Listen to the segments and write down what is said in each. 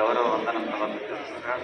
గౌరవ వందనం సమర్పించాల్సిందిగా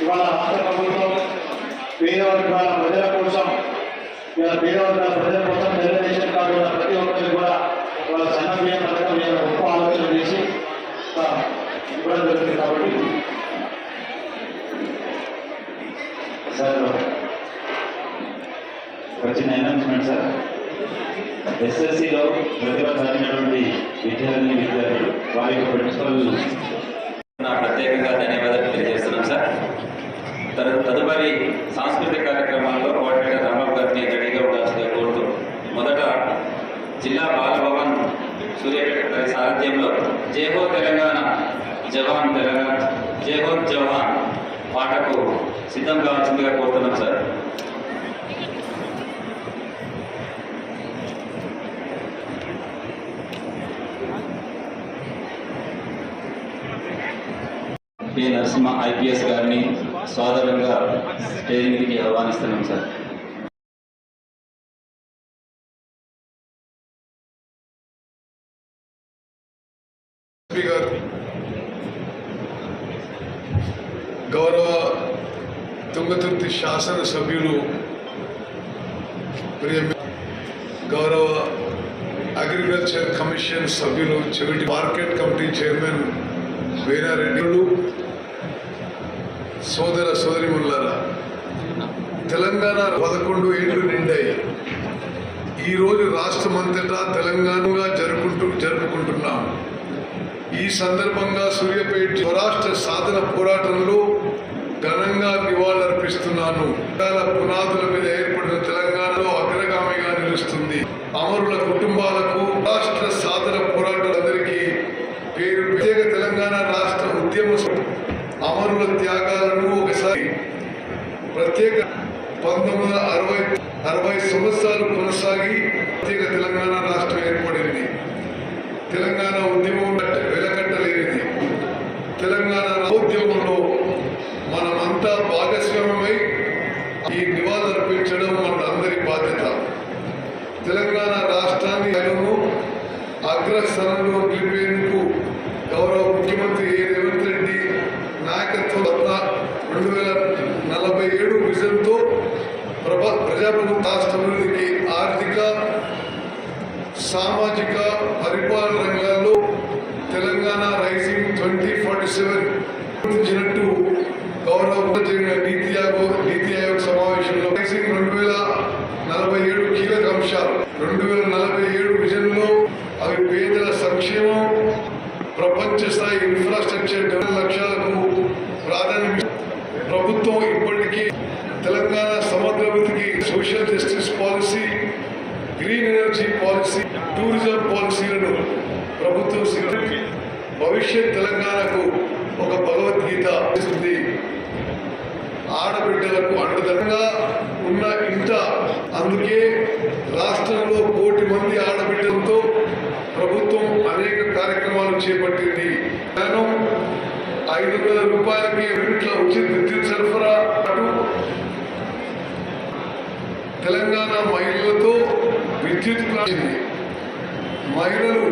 ఇవాళ రాష్ట్ర ప్రభుత్వం పేద వర్గాల ప్రజల కోసం ఇవాళ పేద ప్రజల కోసం రిజర్వేషన్ కార్డు ప్రతి ఒక్కరికి కూడా వాళ్ళ సన్నబియ్య పథకం మీద గొప్ప ఆలోచన చేసి ఆ, ఇవ్వడం జరుగుతుంది కాబట్టి. సార్ వచ్చిన అనౌన్స్మెంట్ సార్. ఎస్ఎస్సిలో ప్రతిభ సాధించినటువంటి విద్యార్థిని విద్యార్థులు వారి యొక్క ప్రిన్సిపల్ ప్రత్యేకంగా ధన్యవాదాలు తెలియజేస్తున్నాం సార్. తదు- తదుపరి సాంస్కృతిక కార్యక్రమాల్లో కోఆర్డినేటర్ రామబాబు గారిని రెడీగా ఉండాల్సిందిగా కోరుతూ మొదట జిల్లా బాలభవన్ సూర్యాపేట గారి సారథ్యంలో జేహో తెలంగాణ జవాన్ తెలంగాణ జేహో జవాన్ పాటకు సిద్ధం కావాల్సిందిగా కోరుతున్నాం సార్. కె నరసింహ ఐపీఎస్ గారిని సాధారణంగా స్టేజ్ మీదకి ఆహ్వానిస్తున్నాం సార్. గౌరవ తుంగతుర్తి శాసనసభ్యులు గౌరవ అగ్రికల్చర్ కమిషన్ సభ్యులు చెవిటి మార్కెట్ కమిటీ చైర్మన్ వీరారెడ్డిలు సోదర సోదరిములారా తెలంగాణ పదకొండు ఏళ్ళు నిండాయి. ఈరోజు రాష్ట్రమంతటా తెలంగాణగా జరుపుకుంటూ జరుపుకుంటున్నాం. ఈ సందర్భంగా సూర్యాపేట స్వరాష్ట్ర సాధన పోరాటంలో ఘనంగా నివాళులర్పిస్తున్నాను. పునాదుల మీద ఏర్పడిన తెలంగాణలో అగ్రగామిగా నిలుస్తుంది. అమరుల కుటుంబాలకు రాష్ట్ర సాధన పోరాటాలందరికీ పేరు ప్రత్యేక తెలంగాణ రాష్ట్ర ఉద్యమ స- అమరుల త్యాగాలను ఒకసారి ప్రత్యేక పంతొమ్మిది వందల అరవై అరవై సంవత్సరాలు కొనసాగి ప్రత్యేక తెలంగాణ రాష్ట్రం ఏర్పడింది. తెలంగాణ విజన్తో ప్రభ ప్రజాప్రభుత్వ రాష్ట్ర అభివృద్ధికి ఆర్థిక సామాజిక పరిపాలన రంగాల్లో Telangana rising twenty forty seven గుర్తించినట్టు గౌరవ జరిగిన నీతి ఆయోగ్ నీతి ఆయోగ్ సమావేశంలో రైజింగ్ రెండు వేల నలభై ఏడు కీలక అంశాలు. రెండు వేల నలభై ఏడు విజన్లో అవి పేదల సంక్షేమం ప్రపంచ స్థాయి ఇన్ఫ్రాస్ట్రక్చర్ డెవలప్ టూరిజం పాలసీలను ప్రభుత్వం స్వీకరించి భవిష్యత్ తెలంగాణకు ఒక భగవద్గీత ఇస్తుంది ఆడబిడ్డలకు అండదండగా ఉన్న ఇంత అందుకే రాష్ట్రంలో కోటి మంది ఆడబిడ్డలతో ప్రభుత్వం అనేక కార్యక్రమాలు చేపట్టింది. నేను ఐదు వేల రూపాయలకి ఇంట్లో ఉచిత విద్యుత్ సరఫరా అటు తెలంగాణ మహిళలతో విద్యుత్ ప్రాంతం మహిళలు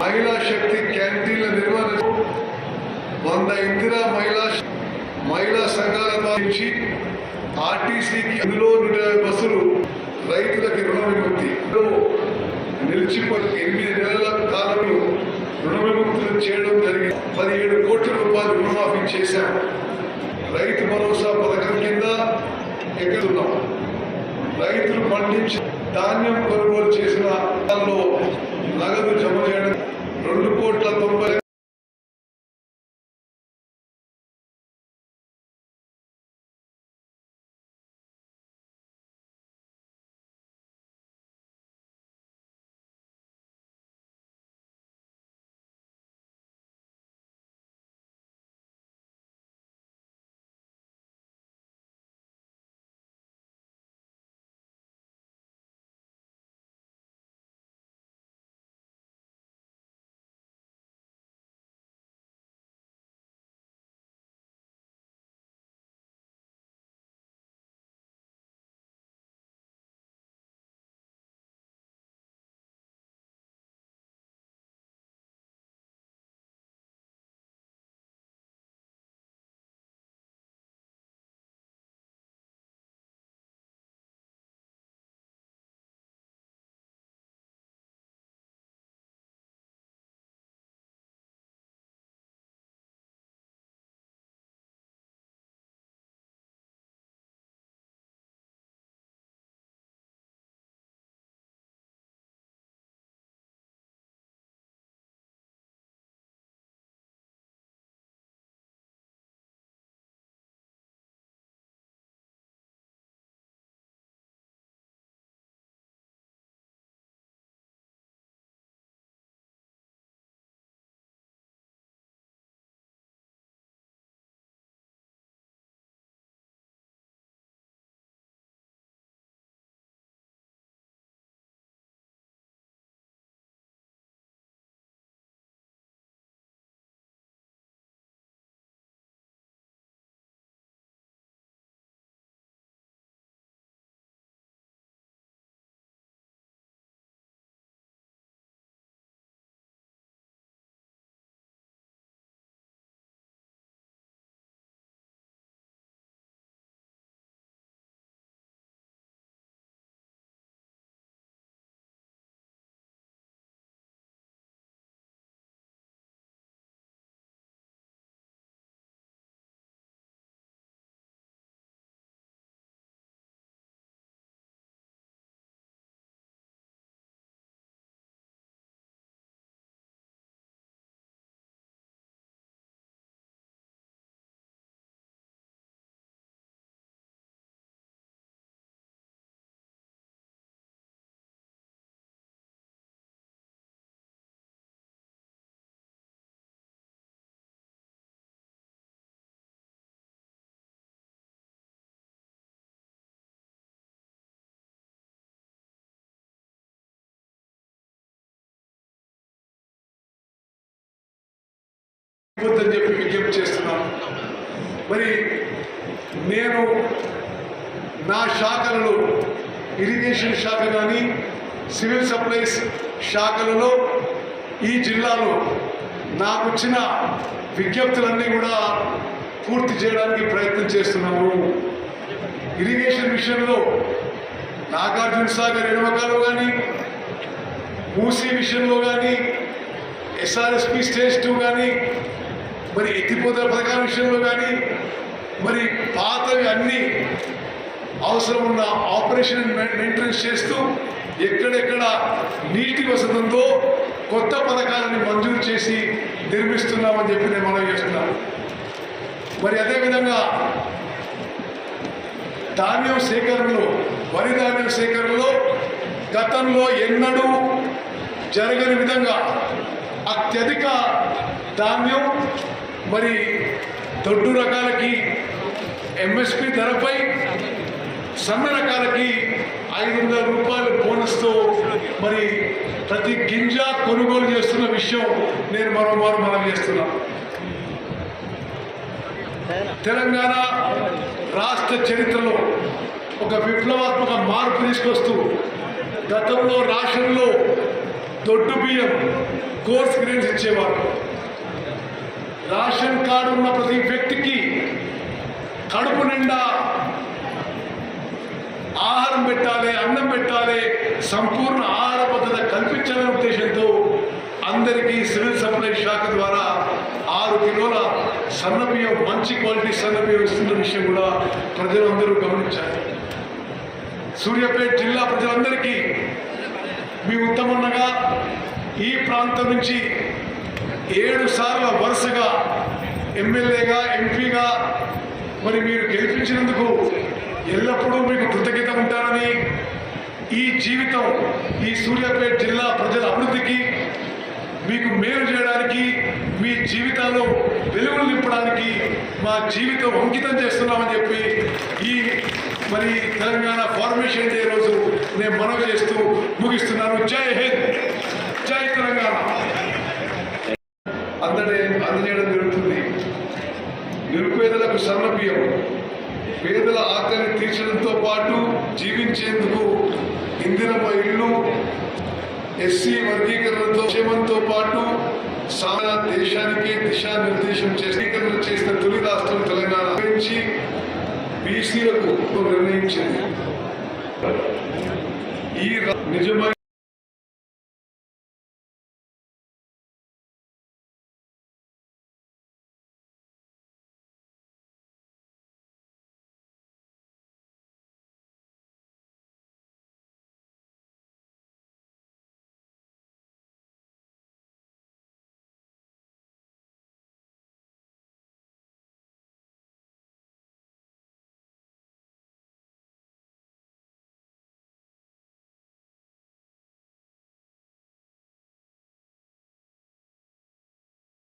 మహిళా శక్తి క్యాంటీన్ల నిర్వహణ వంద ఇందిరా మహిళా మహిళా సంఘాల నుంచి ఆర్టీసీకి అందులో నూట యాభై బస్సులు రైతులకి రుణ విముక్తి నిలిచిపోయి ఎనిమిది నెలల కాలంలో రుణ విముక్తులు చేయడం జరిగింది. పదిహేడు కోట్ల రూపాయలు రుణమాఫీ చేశాము వద్దని చెప్పి విజ్ఞప్తి చేస్తున్నాను మరి నేను నా శాఖలలో ఇరిగేషన్ శాఖ కానీ సివిల్ సప్లైస్ శాఖలలో ఈ జిల్లాలో నాకు వచ్చిన విజ్ఞప్తులన్నీ కూడా పూర్తి చేయడానికి ప్రయత్నం చేస్తున్నాము. ఇరిగేషన్ విషయంలో నాగార్జున సాగర్ ఎడమకాలు కానీ మూసీ విషయంలో కానీ ఎస్ఆర్ఎస్పి స్టేజ్ టూ కానీ మరి ఎత్తిపోతల పథకాల విషయంలో కానీ మరి పాతవి అన్ని అవసరం ఉన్న ఆపరేషన్ మెయింటెనెన్స్ చేస్తూ ఎక్కడెక్కడ నీటి వసతి కొత్త పథకాలను మంజూరు చేసి నిర్మిస్తున్నామని చెప్పి నేను మనం చేస్తున్నాను. మరి అదేవిధంగా ధాన్యం సేకరణలో వరి ధాన్యం సేకరణలో గతంలో ఎన్నడూ జరగని విధంగా అత్యధిక ధాన్యం మరి దొడ్డు రకాలకి ఎంఎస్పి ధరపై సన్న రకాలకి ఐదు వందల రూపాయల బోనస్తో మరి ప్రతి గింజ కొనుగోలు చేస్తున్న విషయం నేను మరోమారు మనం చేస్తున్నా. తెలంగాణ రాష్ట్ర చరిత్రలో ఒక విప్లవాత్మక మార్పు తీసుకొస్తూ గతంలో రాష్ట్రంలో దొడ్డు బియ్యం కోర్స్ గ్రేన్స్ ఇచ్చేవారు. రేషన్ కార్డు ఉన్న ప్రతి వ్యక్తికి కడుపు నిండా ఆహారం పెట్టాలి అన్నం పెట్టాలి సంపూర్ణ ఆహార పద్ధతి కల్పించాలనే ఉద్దేశంతో అందరికీ సివిల్ సప్లై శాఖ ద్వారా ఆరు కిలోల సన్నబియ్యం మంచి క్వాలిటీ సన్నబియ్యం ఇస్తున్న విషయం కూడా ప్రజలందరూ గమనించాలి. సూర్యాపేట జిల్లా ప్రజలందరికీ మీ ఉత్తమన్నగా ఈ ప్రాంతం నుంచి ఏడు సార్ల వరుసగా ఎమ్మెల్యేగా ఎంపీగా మరి మీరు గెలిపించినందుకు ఎల్లప్పుడూ మీకు కృతజ్ఞత ఉంటానని ఈ జీవితం ఈ సూర్యాపేట జిల్లా ప్రజల అభివృద్ధికి మీకు మేలు చేయడానికి మీ జీవితాల్లో వెలుగులు నింపడానికి మా జీవితం అంకితం చేస్తున్నామని చెప్పి ఈ మరి తెలంగాణ ఫార్మేషన్ డే రోజు నేను మనవి చేస్తూ ముగిస్తున్నాను. జై హింద్! జై తెలంగాణ అందడే అందజేయడం జరుగుతుంది. నిరుపేదలకు సన్న పేదల ఆకలి తీర్చడంతో పాటు జీవించేందుకు ఇందిరమ్మ ఇల్లు ఎస్సీ వర్గీకరణతో క్షేమంతో పాటు సారా దేశానికి దిశానిర్దేశం చేసీకరణ చేసిన తొలి రాష్ట్రం తెలంగాణ. గురించి బీసీలకు నిర్ణయించింది. ఈ నిజమైన